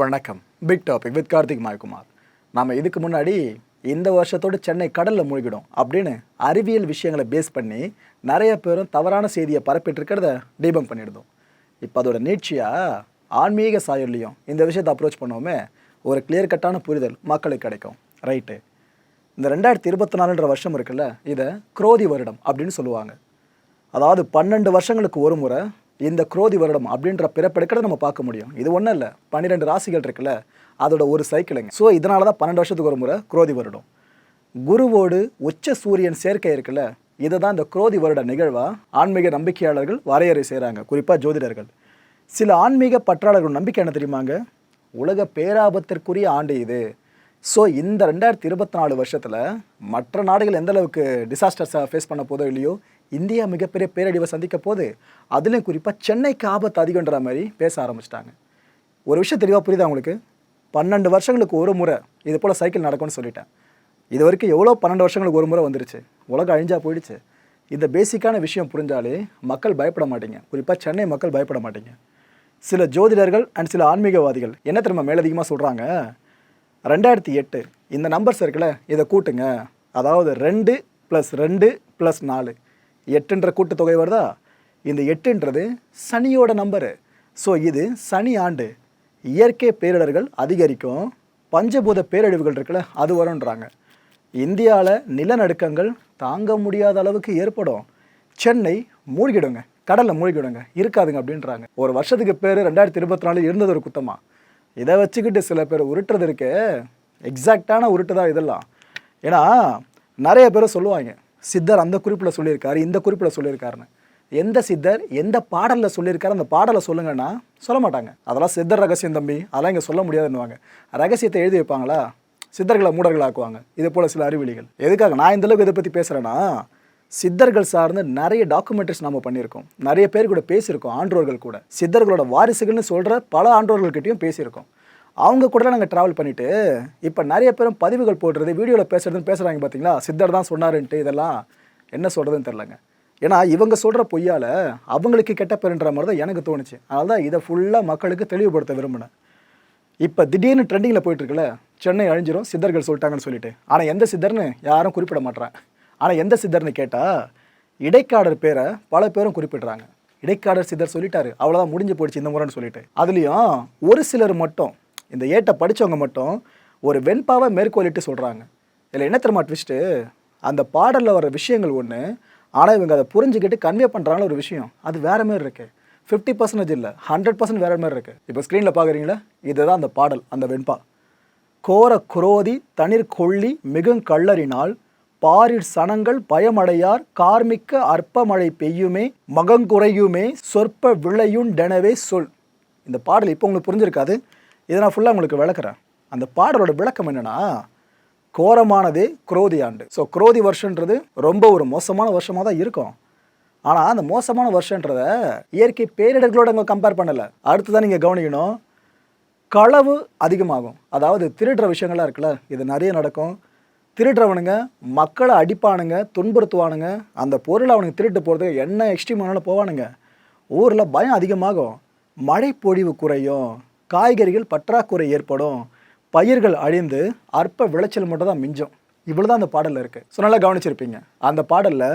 வணக்கம். Big topic with Karthik Maikumar. நாம் இதுக்கு முன்னாடி இந்த வருஷத்தோடு சென்னை கடலில் மூழ்கிடும் அப்படின்னு அறிவியல் விஷயங்களை பேஸ் பண்ணி நிறைய பேரும் தவறான செய்தியை பரப்பிட்டு இருக்கிறத டீபங் பண்ணியிருந்தோம். இப்போ அதோட நீட்சியாக ஆன்மீக சாயல்லையும் இந்த விஷயத்தை அப்ரோச் பண்ணோமே ஒரு கிளியர் கட்டான புரிதல் மக்களுக்கு கிடைக்கும். ரைட்டு இந்த ரெண்டாயிரத்தி இருபத்தி நாலுன்ற வருஷம் இருக்குல்ல இதை குரோதி வருடம் அப்படின்னு சொல்லுவாங்க. அதாவது பன்னெண்டு வருஷங்களுக்கு ஒரு முறை இந்த குரோதி வருடம் அப்படின்ற பிறப்பெடுக்கிறத நம்ம பார்க்க முடியும். இது ஒன்றும் இல்லை. பன்னிரெண்டு ராசிகள் இருக்குல்ல அதோட ஒரு சைக்கிளுங்க ஸோ இதனால தான் பன்னெண்டு வருஷத்துக்கு ஒரு முறை குரோதி வருடம். குருவோடு உச்ச சூரியன் சேர்க்கை இருக்குல்ல இதை தான் இந்த குரோதி வருட நிகழ்வாக ஆன்மீக நம்பிக்கையாளர்கள் வரையறை செய்கிறாங்க குறிப்பாக ஜோதிடர்கள். சில ஆன்மீக பற்றாளர்கள் நம்பிக்கை என்ன தெரியுமாங்க உலக பேராபத்திற்குரிய ஆண்டு இது. ஸோ இந்த ரெண்டாயிரத்தி இருபத்தி நாலு வருஷத்தில் மற்ற நாடுகள் எந்த அளவுக்கு ஃபேஸ் பண்ண போதோ இல்லையோ இந்தியா மிகப்பெரிய பேரழிவை சந்திக்க போது அதுலேயும் குறிப்பாக சென்னைக்கு ஆபத்து அதிகன்ற மாதிரி பேச ஆரம்பிச்சிட்டாங்க. ஒரு விஷயம் தெளிவாக புரியுதா உங்களுக்கு? பன்னெண்டு வருஷங்களுக்கு ஒரு முறை இது போல் சைக்கிள் நடக்கும்னு சொல்லிட்டேன். இது வரைக்கும் எவ்வளோ பன்னெண்டு வருஷங்களுக்கு ஒரு முறை வந்துருச்சு. உலகம் அழிஞ்சா போயிடுச்சு. இந்த பேசிக்கான விஷயம் புரிஞ்சாலே மக்கள் பயப்பட மாட்டீங்க. குறிப்பாக சென்னை மக்கள் பயப்பட மாட்டீங்க. சில ஜோதிடர்கள் அண்ட் சில ஆன்மீகவாதிகள் என்ன திரும்ப மேலதிகமாக சொல்கிறாங்க ரெண்டாயிரத்தி எட்டு இந்த நம்பர்ஸ் இருக்குல்ல இதை கூட்டுங்க. அதாவது ரெண்டு ப்ளஸ் ரெண்டு ப்ளஸ் நாலு. எட்டுன்ற கூட்டுத்தொகை வருதா? இந்த எட்டுன்றது சனியோட நம்பரு ஸோ இது சனி ஆண்டு. இயற்கை பேரிடர்கள் அதிகரிக்கும். பஞ்சபூத பேரழிவுகள் இருக்குல்ல அது வரும்ன்றாங்க. இந்தியாவில் நிலநடுக்கங்கள் தாங்க முடியாத அளவுக்கு ஏற்படும். சென்னை மூழ்கிடுங்க. கடலில் மூழ்கிடுங்க. இருக்காதுங்க அப்படின்றாங்க. ஒரு வருஷத்துக்கு பேர் ரெண்டாயிரத்தி இருபத்தி நாலு இருந்தது ஒரு குத்தமாக இதை வச்சுக்கிட்டு சில பேர் உருட்டுறது இருக்கு. எக்ஸாக்டான உருட்டு தான் இதெல்லாம். ஏன்னா நிறைய பேர் சொல்லுவாங்க சித்தர் அந்த குறிப்பில் சொல்லியிருக்காரு இந்த குறிப்பில் சொல்லியிருக்காருன்னு. எந்த சித்தர் எந்த பாடலில் சொல்லியிருக்காரு அந்த பாடலை சொல்லுங்கன்னா சொல்ல மாட்டாங்க. அதெல்லாம் சித்தர் ரகசியம் தம்பி அதெல்லாம் இங்கே சொல்ல முடியாதுன்னுவாங்க. ரகசியத்தை எழுதி வைப்பாங்களா? சித்தர்களை மூடர்களாக்குவாங்க. இதே போல் சில அறிவிலிகள். எதுக்காக? நான் இந்தளவுக்கு இதை பற்றி பேசுகிறேன்னா சித்தர்கள் சார்ந்து நிறைய டாக்குமெண்ட்ரிஸ் நம்ம பண்ணியிருக்கோம். நிறைய பேர் கூட பேசியிருக்கோம் ஆன்றோர்கள் கூட. சித்தர்களோட வாரிசுகள்னு சொல்கிற பல ஆன்றோர்கள்கிட்டையும் பேசியிருக்கோம். அவங்க கூட நாங்கள் ட்ராவல் பண்ணிவிட்டு இப்போ நிறைய பேரும் பதிவுகள் போடுறது வீடியோவில் பேசுறதுன்னு பேசுகிறாங்க பார்த்தீங்களா சித்தர் தான் சொன்னாருன்ட்டு இதெல்லாம் என்ன சொல்கிறதுன்னு தெரிலங்க ஏன்னா இவங்க சொல்கிற பொய்யால் அவங்களுக்கு கெட்ட பேருன்ற மாதிரி தான் எனக்கு தோணுச்சு. அதனால தான் இதை ஃபுல்லாக மக்களுக்கு தெளிவுபடுத்த விரும்பினேன். இப்போ திடீர்னு ட்ரெண்டிங்கில் போயிட்டுருக்குல்ல சென்னை அழிஞ்சிரும் சித்தர்கள் சொல்லிட்டாங்கன்னு சொல்லிட்டு. ஆனால் எந்த சித்தர்னு யாரும் குறிப்பிட மாட்றாங்க. ஆனால் எந்த சித்தர்னு கேட்டால் இடைக்காடர் பேரை பல பேரும் குறிப்பிடுறாங்க. இடைக்காடர் சித்தர் சொல்லிட்டாரு அவ்வளோதான் முடிஞ்சு போயிடுச்சு இந்த முறைன்னு சொல்லிட்டு. அதுலேயும் ஒரு சிலர் மட்டும் இந்த ஏட்டை படித்தவங்க மட்டும் ஒரு வெண்பாவை மேற்கோளிட்டு சொல்கிறாங்க இதில் என்ன தெரியுமா ட்விஸ்ட்டு அந்த பாடலில் வர விஷயங்கள் ஒன்று ஆனால் இவங்க அதை புரிஞ்சுக்கிட்டு கன்வே பண்ணுறாங்கள ஒரு விஷயம். அது வேற மாதிரி இருக்குது ஃபிஃப்டி பர்சன்டேஜ் இல்லை ஹண்ட்ரட் பர்சன்ட் வேறு மாதிரி இருக்குது இப்போ ஸ்க்ரீனில் பார்க்குறீங்களா இதுதான் அந்த பாடல் அந்த வெண்பா. கோர குரோதி தனிர் கொள்ளி மிகுங் கள்ளறினால் பாரிர் சனங்கள் பயமடையார் கார்மிக்க அற்பமழை பெய்யுமே மகங்குறையுமே சொற்ப விளையுண்டெனவே சொல். இந்த பாடல் இப்போ உங்களுக்கு புரிஞ்சிருக்காது. இதை நான் ஃபுல்லாக உங்களுக்கு விளக்குறேன். அந்த பாடலோட விளக்கம் என்னன்னா கோரமானதே குரோதி ஆண்டு. ஸோ குரோதி வருஷன்றது ரொம்ப ஒரு மோசமான வருஷமாக தான் இருக்கும். ஆனால் அந்த மோசமான வருஷன்றத இயற்கை பேரிடர்களோட அங்கே கம்பேர் பண்ணலை. அடுத்ததான் நீங்கள் கவனிக்கணும் களவு அதிகமாகும். அதாவது திருடுற விஷயங்கள்லாம் இருக்குல்ல இது நிறைய நடக்கும். திருடுறவனுங்க மக்களை அடிப்பானுங்க துன்புறுத்துவானுங்க. அந்த பொருளை அவனுங்க திருட்டு போகிறதுக்கு என்ன எக்ஸ்ட்ரீம் வேணாலும் போவானுங்க. ஊரில் பயம் அதிகமாகும். மழை பொழிவு குறையும். காய்கறிகள் பற்றாக்குறை ஏற்படும். பயிர்கள் அழிந்து அற்ப விளைச்சல் மட்டும் தான் மிஞ்சும். இவ்வளோ தான் அந்த பாடலில் இருக்குது ஸோ நல்லா கவனிச்சிருப்பீங்க. அந்த பாடலில்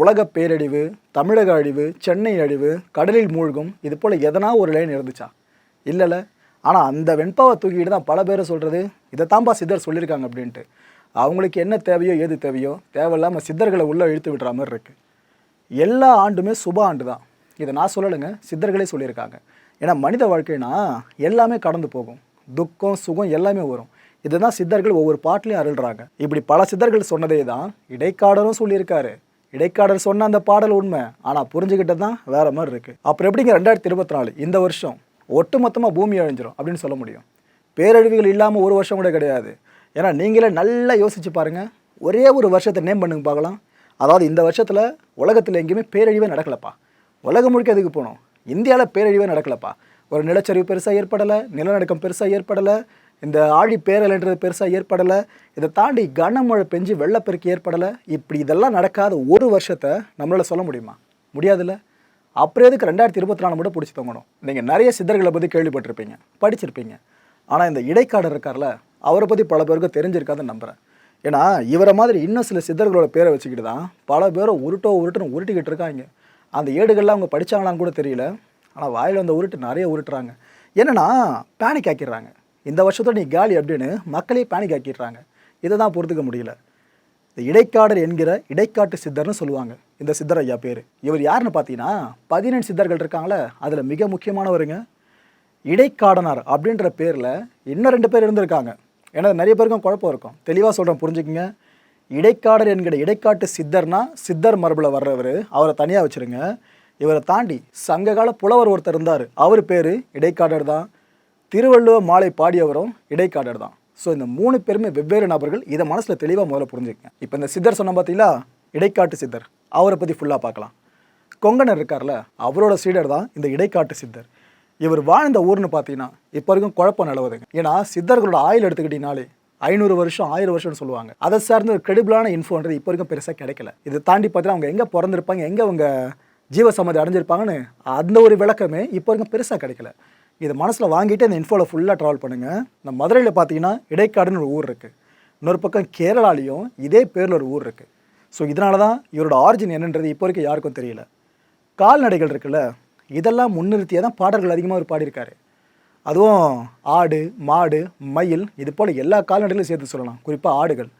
உலக பேரழிவு தமிழக அழிவு சென்னை அழிவு கடலில் மூழ்கும் இது போல் எதனா ஒரு லைன் இருந்துச்சா? இல்லைல்ல. ஆனால் அந்த வெண்பாவை தூக்கிட்டு தான் பல பேர் சொல்கிறது இதைத்தான்ப்பா சித்தர் சொல்லியிருக்காங்க அப்படின்ட்டு. அவங்களுக்கு என்ன தேவையோ ஏது தேவையோ தேவையில்லாமல் சித்தர்களை உள்ளே இழுத்து விடுற மாதிரி இருக்குது எல்லா ஆண்டுமே சுப ஆண்டு தான் இதை நான் சொல்லலைங்க. சித்தர்களே சொல்லியிருக்காங்க. ஏன்னா மனித வாழ்க்கைனா எல்லாமே கடந்து போகும். துக்கம் சுகம் எல்லாமே வரும். இதுதான் சித்தர்கள் ஒவ்வொரு பாட்டிலையும் அருள்றாங்க. இப்படி பல சித்தர்கள் சொன்னதே தான் இடைக்காடரும் சொல்லியிருக்காரு. இடைக்காடர் சொன்ன அந்த பாடல் உண்மை. ஆனால் புரிஞ்சுக்கிட்டது தான் வேற மாதிரி இருக்கு. அப்புறம் எப்படிங்க ரெண்டாயிரத்தி இருபத்தி நாலு இந்த வருஷம் ஒட்டுமொத்தமாக பூமி அழிஞ்சிரும் அப்படின்னு சொல்ல முடியும். பேரழிவுகள் இல்லாமல் ஒரு வருஷம் கூட கிடையாது. ஏன்னா நீங்களே நல்லா யோசிச்சு பாருங்கள் ஒரே ஒரு வருஷத்தை நேம் பண்ணுங்க பார்க்கலாம். அதாவது இந்த வருஷத்தில் உலகத்தில் எங்கேயுமே பேரழிவே நடக்கலப்பா. உலகம் முழுக்க எதுக்கு போகணும் இந்தியாவில் பேரழிவே நடக்கலப்பா. ஒரு நிலச்சரிவு பெருசாக ஏற்படலை நிலநடுக்கம் பெருசாக ஏற்படலை இந்த ஆழி பேரலைன்றது பெருசாக ஏற்படலை இதை தாண்டி கனமழை பெஞ்சு வெள்ளப்பெருக்கு ஏற்படலை. இப்படி இதெல்லாம் நடக்காத ஒரு வருஷத்தை நம்மளால் சொல்ல முடியுமா? முடியாதுல்ல. அப்புறம் எதுக்கு ரெண்டாயிரத்தி இருபத்தி நாலு மட்டும் பிடிச்சி தொங்கணும்? நீங்கள் நிறைய சித்தர்களை பற்றி கேள்விப்பட்டிருப்பீங்க படிச்சிருப்பீங்க. ஆனால் இந்த இடைக்காடர் இருக்கார்ல அவரை பற்றி பல பேருக்கு தெரிஞ்சிருக்காதுன்னு நம்புகிறேன் ஏன்னா இவரை மாதிரி இன்னும் சில சித்தர்களோட பேரை வச்சுக்கிட்டு தான் பல பேரை உருட்டோ உருட்டுன்னு உருட்டிக்கிட்டு இருக்காங்க. அந்த ஏடுகள்லாம் அவங்க படித்தாங்களான்னு கூட தெரியல. ஆனால் வாயில் வந்த உருட்டு நிறைய உருட்டுறாங்க. என்னன்னா பேனிக் ஆக்கிடுறாங்க. இந்த வருஷத்தோட நீ காலி அப்படின்னு மக்களே பேனிக் ஆக்கிடுறாங்க. இதை தான் பொறுத்துக்க முடியல. இந்த இடைக்காடர் என்கிற இடைக்காட்டு சித்தர்னு சொல்லுவாங்க. இந்த சித்தர் ஐயா பேர். இவர் யாருன்னு பார்த்தீங்கன்னா பதினெண்டு சித்தர்கள் இருக்காங்களே அதில் மிக முக்கியமானவருங்க. இடைக்காடனார் அப்படின்ற பேரில் இன்னும் ரெண்டு பேர் இருந்திருக்காங்க. ஏன்னா நிறைய பேருக்கும் குழப்பம் இருக்கும். தெளிவாக சொல்கிறேன் புரிஞ்சுக்கங்க. இடைக்காடர் என்கிற இடைக்காட்டு சித்தர்னா சித்தர் மரபில் வர்றவர். அவரை தனியாக வச்சுருங்க. இவரை தாண்டி சங்ககால புலவர் ஒருத்தர் இருந்தார். அவர் பேர் இடைக்காடர் தான். திருவள்ளுவ மாலை பாடியவரும் இடைக்காடர் தான். ஸோ இந்த மூணு பேருமே வெவ்வேறு நபர்கள். இதை மனசில் தெளிவாக முதல்ல புரிஞ்சுக்கங்க. இப்போ இந்த சித்தர் சொன்ன பார்த்தீங்களா இடைக்காட்டு சித்தர். அவரை பற்றி ஃபுல்லாக பார்க்கலாம். கொங்கனர் இருக்கார்ல அவரோட சீடர் தான் இந்த இடைக்காட்டு சித்தர். இவர் வாழ்ந்த ஊர்னு பார்த்தீங்கன்னா இப்போ வரைக்கும் குழப்பம் நிலவுதுங்க. ஏன்னா சித்தர்களோட ஆயுள் எடுத்துக்கிட்டீங்கனாலே ஐநூறு வருஷம் ஆயிரம் வருஷம்னு சொல்லுவாங்க. அதை சார்ந்த ஒரு கிரெடிபிளான இன்ஃபோன்றது இப்போ வரைக்கும் பெருசாக கிடைக்கல. இதை தாண்டி பார்த்தீங்கன்னா அவங்க எங்கே பிறந்திருப்பாங்க எங்கே அவங்க ஜீவசம்மதி அடைஞ்சிருப்பாங்கன்னு அந்த ஒரு விளக்கமே இப்போ வரைக்கும் பெருசாக கிடைக்கல. இது மனசில் வாங்கிட்டு அந்த இன்ஃபோவில் ஃபுல்லாக ட்ராவல் பண்ணுங்கள் இந்த மதுரையில் பார்த்தீங்கன்னா இடைக்காடுன்னு ஒரு ஊர் இருக்குது இன்னொரு பக்கம் கேரளாலையும் இதே பேரில் ஒரு ஊர் இருக்குது ஸோ இதனால தான் இவரோட ஆரிஜின் என்னன்றது இப்போ வரைக்கும் யாருக்கும் தெரியல. கால்நடைகள் இருக்குல்ல இதெல்லாம் முன்னிறுத்தியே தான் பாடல்கள் அதிகமாக அவர் பாடியிருக்காரு. அதுவும் ஆடு மாடு மயில் இது போல் எல்லா கால்நடைகளையும் சேர்த்து சொல்லலாம். குறிப்பாக ஆடுகள்.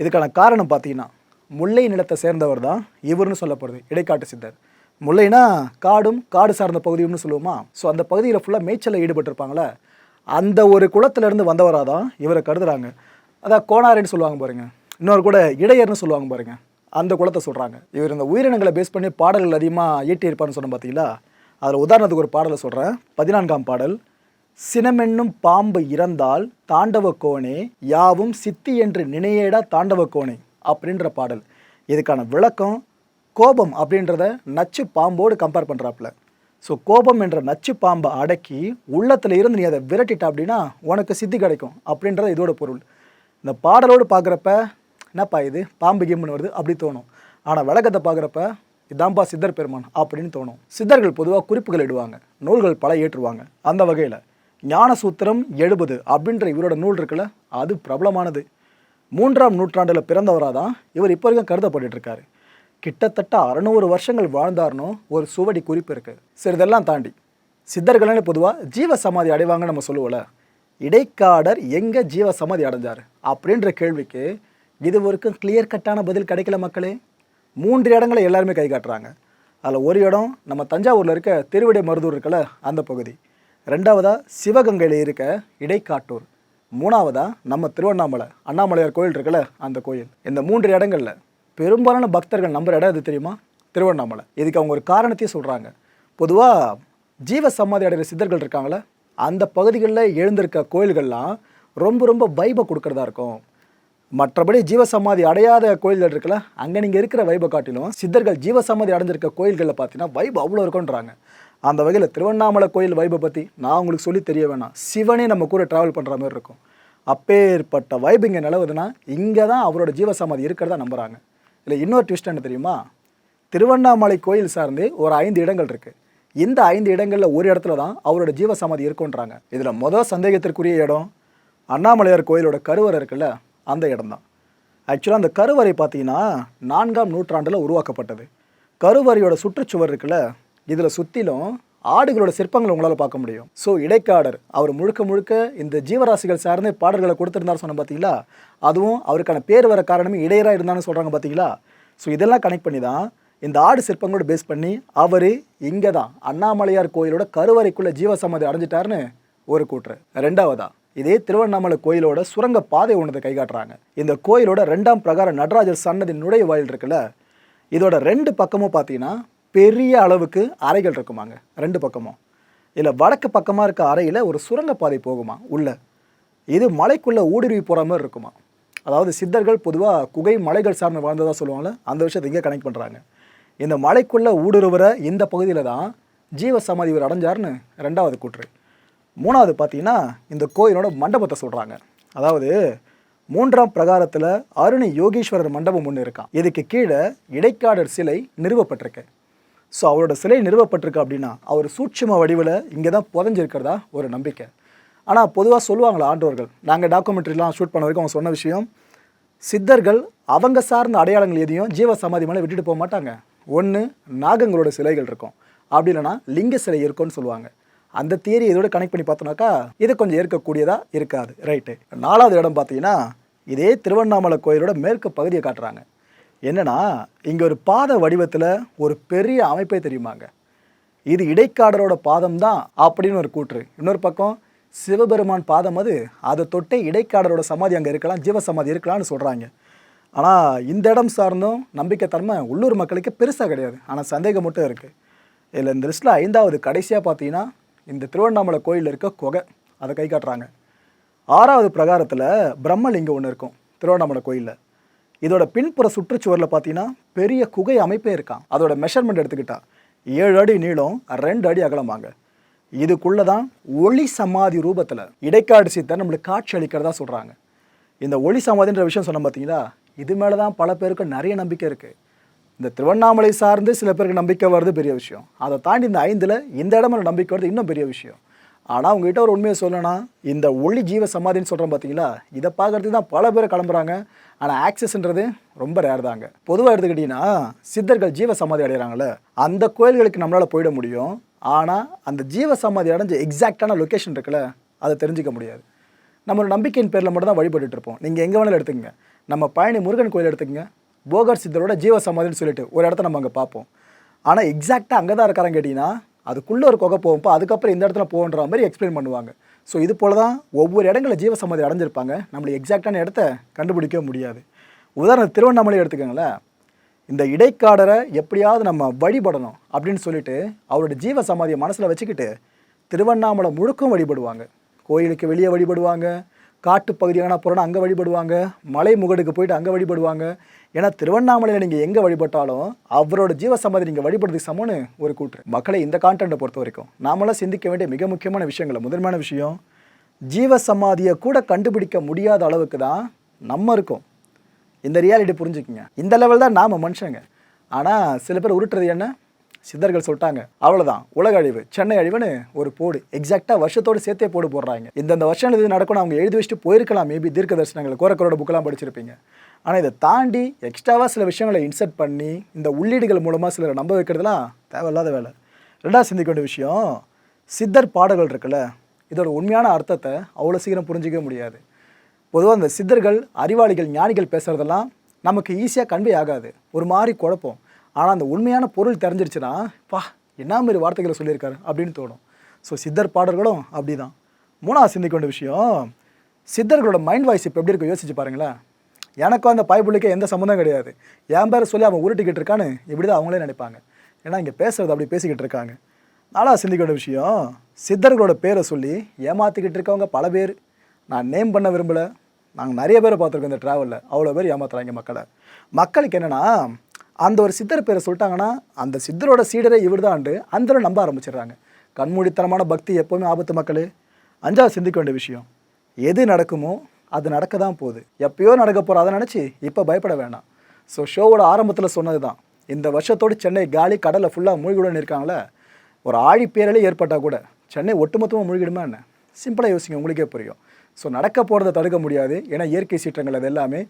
இதுக்கான காரணம் பார்த்தீங்கன்னா முல்லை நிலத்தை சேர்ந்தவர் தான் இவர்னு சொல்லப்படுது. இடைக்காட்டு சித்தர். முல்லைனா காடும் காடு சார்ந்த பகுதியும்னு சொல்லுவோமா? ஸோ அந்த பகுதியில் ஃபுல்லாக மேய்ச்சலில் ஈடுபட்டிருப்பாங்களே அந்த ஒரு குளத்திலேருந்து வந்தவராக தான் இவரை கருதுகிறாங்க அதான் கோணாரின்னு சொல்லுவாங்க பாருங்கள் இன்னொரு கூட இடையர்னு சொல்லுவாங்க பாருங்கள் அந்த குளத்தை சொல்கிறாங்க இவர் இந்த உயிரினங்களை பேஸ் பண்ணி பாடல்கள் அதிகமாக ஈட்டியிருப்பார்னு சொன்னோம் பார்த்தீங்களா? அதில் உதாரணத்துக்கு ஒரு பாடலை சொல்கிறேன் பதினான்காம் பாடல். சினமென்னும் பாம்பு இறந்தால் தாண்டவ கோணே யாவும் சித்தி என்று நினையேடா தாண்டவ கோணே அப்படின்ற பாடல். இதுக்கான விளக்கம் கோபம் அப்படின்றத நச்சு பாம்போடு கம்பேர் பண்ணுறாப்புல ஸோ கோபம் என்ற நச்சு பாம்பை அடக்கி உள்ளத்தில் இருந்து நீ அதை விரட்டிட்ட அப்படின்னா உனக்கு சித்தி கிடைக்கும் அப்படின்றது இதோட பொருள். இந்த பாடலோடு பார்க்குறப்ப என்னப்பா இது? பாம்பு கேம்னு வருது. அப்படி தோணும். ஆனால் விளக்கத்தை பார்க்குறப்ப இதாம்பா சித்தர் பெருமான் அப்படின்னு தோணும். சித்தர்கள் பொதுவாக குறிப்புகள் இடுவாங்க. நூல்கள் பல ஏற்றுவாங்க. அந்த வகையில். ஞானசூத்திரம் எழுபது அப்படின்ற இவரோட நூல் இருக்குல்ல அது பிரபலமானது. மூன்றாம் நூற்றாண்டில் பிறந்தவராக தான் இவர் இப்போ வரைக்கும் கருதப்பட்டுட்டு கிட்டத்தட்ட அறநூறு வருஷங்கள் வாழ்ந்தார்னோ ஒரு சுவடி குறிப்பு இருக்குது சரி இதெல்லாம் தாண்டி. சித்தர்களே பொதுவாக ஜீவ சமாதி அடைவாங்கன்னு நம்ம சொல்லுவோம்ல. இடைக்காடர் எங்கே ஜீவ சமாதி அடைஞ்சார்? அப்படின்ற கேள்விக்கு இது வரைக்கும் கிளியர் கட்டான பதில் கிடைக்கல மக்களே. மூன்று இடங்களை எல்லாருமே கை காட்டுறாங்க. அதில் ஒரு இடம் நம்ம தஞ்சாவூரில் இருக்க திருவிடை மருதூர் இருக்கல அந்த பகுதி. ரெண்டாவதாக சிவகங்கையில் இருக்க இடைக்காட்டூர். மூணாவதாக நம்ம திருவண்ணாமலை அண்ணாமலையார் கோயில் இருக்கல அந்த கோயில். இந்த மூன்று இடங்களில் பெரும்பாலான பக்தர்கள் நம்புற இடம் எது தெரியுமா? திருவண்ணாமலை. இதுக்கு அவங்க ஒரு காரணத்தையும் சொல்கிறாங்க பொதுவாக ஜீவ சமாதி அடைகிற சித்தர்கள் இருக்காங்களே அந்த பகுதிகளில் எழுந்திருக்க கோயில்கள்லாம் ரொம்ப ரொம்ப வைபை கொடுக்கறதா இருக்கும். மற்றபடி ஜீவசமாதி அடையாத கோயில்கள் இருக்குல்ல அங்கே நீங்கள் இருக்கிற வைபை காட்டிலும் சித்தர்கள் ஜீவசமாதி அடைஞ்சிருக்க கோயில்களில் பார்த்தீங்கன்னா வைப் அவ்வளோ இருக்குன்றாங்க அந்த வகையில் திருவண்ணாமலை கோயில் வைபை பற்றி நான் உங்களுக்கு சொல்லி தெரிய வேணாம். சிவனே நம்ம கூட ட்ராவல் பண்ணுற மாதிரி இருக்கும். அப்பேற்பட்ட வைப் இங்கே நிலவுதுன்னா இங்கே தான் அவரோட ஜீவசமாதி இருக்கிறதா நம்புகிறாங்க இல்லை இன்னொரு ட்விஸ்ட் என்ன தெரியுமா? திருவண்ணாமலை கோயில் சார்ந்து ஒரு ஐந்து இடங்கள் இருக்குது இந்த ஐந்து இடங்களில் ஒரு இடத்துல தான் அவரோட ஜீவசமாதி இருக்குன்றாங்க இதில் மொதல் சந்தேகத்திற்குரிய இடம் அண்ணாமலையார் கோயிலோட கருவறை இருக்குல்ல அந்த இடம்தான். ஆக்சுவலாக அந்த கருவறை பார்த்தீங்கன்னா நான்காம் நூற்றாண்டில் உருவாக்கப்பட்டது. கருவறையோட சுற்றுச்சுவர் இருக்குல்ல இதில் சுற்றிலும் ஆடுகளோட சிற்பங்களை உங்களால் பார்க்க முடியும். ஸோ இடைக்காடர் அவர் முழுக்க முழுக்க இந்த ஜீவராசிகள் சார்ந்தே பாடல்களை கொடுத்துருந்தார் சொன்ன பார்த்தீங்களா அதுவும் அவருக்கான பேர் வர காரணமே இடையராக இருந்தான்னு சொல்கிறாங்க பார்த்தீங்களா ஸோ இதெல்லாம் கனெக்ட் பண்ணி தான் இந்த ஆடு சிற்பங்களோட பேஸ் பண்ணி அவர் இங்கே தான் அண்ணாமலையார் கோயிலோட கருவறைக்குள்ளே ஜீவசமாதி அடைஞ்சிட்டாருன்னு ஒரு கூற்று. ரெண்டாவதா இதே திருவண்ணாமலை கோயிலோட சுரங்க பாதை ஒன்றதை கை காட்டுறாங்க. இந்த கோயிலோட ரெண்டாம் பிரகார நடராஜர் சன்னதி நுழைவாயில் இருக்குல்ல இதோட ரெண்டு பக்கமும் பார்த்தீங்கன்னா பெரிய அளவுக்கு அறைகள் இருக்குமாங்க. ரெண்டு பக்கமும். இதில் வடக்கு பக்கமாக இருக்க அறையில் ஒரு சுரங்கப்பாதை போகுமா உள்ள. இது மலைக்குள்ளே ஊடுருவி போகிற மாதிரி இருக்குமா. அதாவது சித்தர்கள் பொதுவாக குகை மலைகள் சார்ந்து வாழ்ந்ததாக சொல்லுவாங்கள்ல அந்த விஷயத்தை இங்கே கனெக்ட் பண்ணுறாங்க இந்த மலைக்குள்ளே ஊடுருவுற இந்த பகுதியில் தான் ஜீவ சமாதி இவர் அடைஞ்சார்னு ரெண்டாவது கூற்று. மூணாவது பார்த்தீங்கன்னா இந்த கோயிலோட மண்டபத்தை சொல்கிறாங்க அதாவது மூன்றாம் பிரகாரத்தில் அருணி யோகீஸ்வரர் மண்டபம் ஒன்று இருக்கான் இதுக்கு கீழே இடைக்காடர் சிலை நிறுவப்பட்டிருக்கு. ஸோ அவரோட சிலை நிறுவப்பட்டிருக்கு அப்படின்னா அவர் சூட்சும வடிவில் இங்கே தான் புதஞ்சிருக்கிறதா ஒரு நம்பிக்கை. ஆனால் பொதுவாக சொல்லுவாங்களா ஆண்டவர்கள் நாங்கள் டாக்குமெண்ட்ரிலாம் ஷூட் பண்ண வரைக்கும் அவங்க சொன்ன விஷயம் சித்தர்கள் அவங்க சார்ந்த அடையாளங்கள் எதையும் ஜீவ சமாதி மேலே விட்டுட்டு போக மாட்டாங்க. ஒன்று நாகங்களோட சிலைகள் இருக்கும். அப்படி இல்லைனா லிங்க சிலை இருக்கும்னு சொல்லுவாங்க. அந்த தியரி இதோட கனெக்ட் பண்ணி பார்த்தோம்னாக்கா இது கொஞ்சம் ஏற்கக்கூடியதாக இருக்காது. ரைட்டு நாலாவது இடம் பார்த்தீங்கன்னா இதே திருவண்ணாமலை கோயிலோட மேற்கு பகுதியை காட்டுறாங்க. என்னன்னா இங்கே ஒரு பாத வடிவத்தில் ஒரு பெரிய அமைப்பே தெரியுமாங்க? இது இடைக்காடரோட பாதம் தான் அப்படின்னு ஒரு கூற்று. இன்னொரு பக்கம் சிவபெருமான் பாதம் அது அதை தொட்டே இடைக்காடரோட சமாதி அங்கே இருக்கலாம் ஜீவ சமாதி இருக்கலாம்னு சொல்கிறாங்க ஆனால் இந்த இடம் சார்ந்தும் நம்பிக்கைத்தன்மை உள்ளூர் மக்களுக்கு பெருசாக கிடையாது. ஆனால் சந்தேகம் மட்டும் இருக்குது இதில் இந்த லிஸ்ட்டில் ஐந்தாவது கடைசியாக பார்த்தீங்கன்னா இந்த திருவண்ணாமலை கோயிலில் இருக்க குகை அதை கை காட்டுறாங்க. ஆறாவது பிரகாரத்தில் பிரம்மலிங்கம் ஒன்று இருக்கும் திருவண்ணாமலை கோயிலில். இதோட பின்புற சுற்றுச்சுவரில் பார்த்தீங்கன்னா பெரிய குகை அமைப்பே இருக்கான் அதோட மெஷர்மெண்ட் எடுத்துக்கிட்டா ஏழு அடி நீளம் ரெண்டு அடி அகலமாங்க இதுக்குள்ளே தான் ஒளி சமாதி ரூபத்தில் இடைக்காடு சித்தர் நம்மளுக்கு காட்சி அளிக்கிறதா சொல்கிறாங்க இந்த ஒளி சமாதின்ற விஷயம் சொன்ன பார்த்தீங்களா இது மேலே தான் பல பேருக்கு நிறைய நம்பிக்கை இருக்குது இந்த திருவண்ணாமலை சார்ந்து சில பேருக்கு நம்பிக்கை வருது பெரிய விஷயம். அதை தாண்டி இந்த ஐந்தில் இந்த இடம் நம்பிக்கை வருது இன்னும் பெரிய விஷயம். ஆனால் உங்ககிட்ட ஒரு உண்மையை சொல்லணும்னா இந்த ஒளி ஜீவ சமாதின்னு சொல்கிறோம் பார்த்தீங்களா இதை பார்க்கறதுக்கு தான் பல பேர் கிளம்புறாங்க. ஆனால் ஆக்சஸ்ன்றது ரொம்ப ரேர் தாங்க. பொதுவாக எடுத்துக்கிட்டிங்கன்னா சித்தர்கள் ஜீவ சமாதி அடைகிறாங்கல்ல அந்த கோயில்களுக்கு நம்மளால் போயிட முடியும். ஆனால் அந்த ஜீவ சமாதி அடைஞ்ச எக்ஸாக்டான லொக்கேஷன் இருக்குல்ல அதை தெரிஞ்சிக்க முடியாது. நம்ம நம்பிக்கையின் பேரில் மட்டும் தான் வழிபட்டுட்டு இருப்போம். நீங்கள் எங்கே வேணாலும் எடுத்துக்கங்க. நம்ம பழனி முருகன் கோயில் எடுத்துக்கங்க. போகர் சித்தரோட ஜீவ சமாதின்னு சொல்லிட்டு ஒரு இடத்த நம்ம அங்கே பார்ப்போம். ஆனால் எக்ஸாக்டாக அங்கே தான் இருக்காரன்னு கேட்டிங்கன்னா அதுக்குள்ளே ஒரு குகை போகும்போ அதுக்கப்புறம் இந்த இடத்துல போகன்ற மாதிரி எக்ஸ்பிளைன் பண்ணுவாங்க. ஸோ இது போல தான் ஒவ்வொரு இடங்களில் ஜீவ சமாதி அடைஞ்சிருப்பாங்க நம்மளுக்கு எக்ஸாக்டான இடத்த கண்டுபிடிக்க முடியாது. உதாரணம் திருவண்ணாமலை எடுத்துக்கோங்களேன். இந்த இடைக்காடரை எப்படியாவது நம்ம வழிபடணும் அப்படின்னு சொல்லிட்டு அவரோட ஜீவ சமாதியை மனசில் வச்சுக்கிட்டு திருவண்ணாமலை முழுக்கும் வழிபடுவாங்க. கோயிலுக்கு வெளியே வழிபடுவாங்க. காட்டு பகுதியான போகிறோன்னா அங்கே வழிபடுவாங்க. மலை முகடுக்கு போயிட்டு அங்கே வழிபடுவாங்க. ஏன்னா திருவண்ணாமலையில் நீங்கள் எங்கே வழிபட்டாலும் அவரோட ஜீவ சமாதி நீங்கள் வழிபடுறதுக்கு சமம்னு ஒரு கூற்று. மக்களை இந்த கான்டென்ட்டை பொறுத்த வரைக்கும் நாமெல்லாம் சிந்திக்க வேண்டிய மிக முக்கியமான விஷயங்கள் முதன்மையான விஷயம் ஜீவ சமாதியை கூட கண்டுபிடிக்க முடியாத அளவுக்கு தான் நம்ம இருக்கோம். இந்த ரியாலிட்டி புரிஞ்சுக்கிங்க. இந்த லெவல் தான் நாம் மனுஷங்க. ஆனால் சில பேர் உருட்டுறது என்ன? சித்தர்கள் சொல்லிட்டாங்க. அவ்வளோதான் உலக அழிவு சென்னை அழிவுன்னு ஒரு போடு. எக்ஸாக்டாக வருஷத்தோடு சேர்த்தே போடு போடுறாங்க. இந்தந்த வருஷம் இது நடக்கணும் அவங்க எழுதி வச்சுட்டு போயிருக்கலாம். மேபி தீர்க்க தரிசனங்கள் கோரக்கரோட புக்கெல்லாம் படிச்சிருப்பீங்க. ஆனால் இதை தாண்டி எக்ஸ்ட்ராவாக சில விஷயங்களை இன்சர்ட் பண்ணி இந்த உள்ளீடுகள் மூலமாக சிலரை நம்ப வைக்கிறதுலாம் தேவையில்லாத வேலை. ரெண்டாவது சிந்திக்க வேண்டிய விஷயம் சித்தர் பாடல்கள் இருக்குல்ல இதோட உண்மையான அர்த்தத்தை அவ்வளோ சீக்கிரம் புரிஞ்சிக்க முடியாது. பொதுவாக அந்த சித்தர்கள் அறிவாளிகள் ஞானிகள் பேசுகிறதெல்லாம் நமக்கு ஈஸியாக கன்வே ஆகாது. ஒரு மாதிரி குழப்பம். ஆனால் அந்த உண்மையான பொருள் தெரிஞ்சிருச்சுன்னா பா என்ன மாதிரி வார்த்தைகளை சொல்லியிருக்காரு? அப்படின்னு தோணும். ஸோ சித்தர் பாடல்களும் அப்படி தான் மூணாவது சிந்திக்க வேண்டிய விஷயம் சித்தர்களோட மைண்ட் வாய்ஸ் இப்போ எப்படி இருக்கும் யோசிச்சு பாருங்களேன். எனக்கும் அந்த பாய்புள்ளிக்கு எந்த சம்மந்தம் கிடையாது. என் பேரை சொல்லி அவன் உருட்டிக்கிட்டு இருக்கான்னு இப்படி தான் அவங்களே நினைப்பாங்க. ஏன்னா இங்கே பேசுறது அப்படி பேசிக்கிட்டு இருக்காங்க. நாலாவது சிந்திக்க வேண்டிய விஷயம் சித்தர்களோட பேரை சொல்லி ஏமாற்றிக்கிட்டு இருக்கவங்க பல பேர். நான் நேம் பண்ண விரும்பலை. நாங்கள் நிறைய பேரை பார்த்துருக்கோம் இந்த ட்ராவலில் அவ்வளோ பேர் ஏமாத்துறாங்க மக்களை. மக்களுக்கு என்னென்னா அந்த ஒரு சித்தர் பேரை சொல்லிட்டாங்கன்னா அந்த சித்தரோட சீடரே இவர் தான்ண்டு அந்த நம்ப ஆரம்பிச்சிடுறாங்க. கண்மூடித்தனமான பக்தி எப்போவுமே ஆபத்து மக்களே. அஞ்சாவது சிந்திக்க வேண்டிய விஷயம் எது நடக்குமோ அது நடக்க தான் போகுது. எப்பயோ நடக்க போகிற அதை நினச்சி இப்போ பயப்பட வேணாம். ஸோ ஷோவோட ஆரம்பத்தில் சொன்னது தான் இந்த வருஷத்தோடு சென்னை காலி கடலில் ஃபுல்லாக மூழ்கிடுன்னு இருக்காங்களே ஒரு ஆழி பேரலே ஏற்பட்டால் கூட சென்னை ஒட்டுமொத்தமாக மூழ்கிடுமா என்ன? சிம்பிளாக யோசிங்க உங்களுக்கே புரியும். ஸோ நடக்க போகிறத தடுக்க முடியாது. ஏன்னா இயற்கை சீற்றங்கள் அது எல்லாமே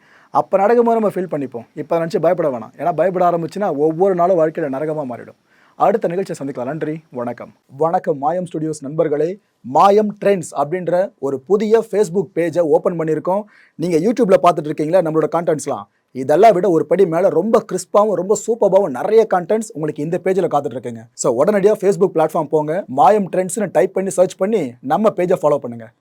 அப்போ நடக்கும்போது நம்ம ஃபீல் பண்ணிப்போம். இப்போ நினச்சி பயப்பட வேணாம். ஏன்னா பயப்பட ஆரம்பிச்சுன்னா ஒவ்வொரு நாளும் வாழ்க்கையில் நரகமாக மாறிடும். அடுத்த நிகழ்ச்சியை சந்திக்கலாம். நன்றி வணக்கம். வணக்கம் மாயம் ஸ்டுடியோஸ் நண்பர்களே. மாயம் ட்ரெண்ட்ஸ் அப்படின்ற ஒரு புதிய ஃபேஸ்புக் பேஜை ஓப்பன் பண்ணியிருக்கோம். நீங்கள் யூடியூப்பில் பார்த்துட்டு இருக்கீங்களா? நம்மளோட கான்டென்ட்ஸ்லாம் இதெல்லாம் விட ஒரு படி மேலே ரொம்ப கிறிஸ்பாகவும் ரொம்ப சூப்பராகவும் நிறைய கண்டென்ட்ஸ் உங்களுக்கு இந்த பேஜில் காத்துட்ருக்குங்க ஸோ உடனடியாக ஃபேஸ்புக் பிளாட்ஃபார்ம் போங்க. மாயம் ட்ரெண்ட்ஸ்னு டைப் பண்ணி சர்ச் பண்ணி நம்ம பேஜை ஃபாலோ பண்ணுங்கள்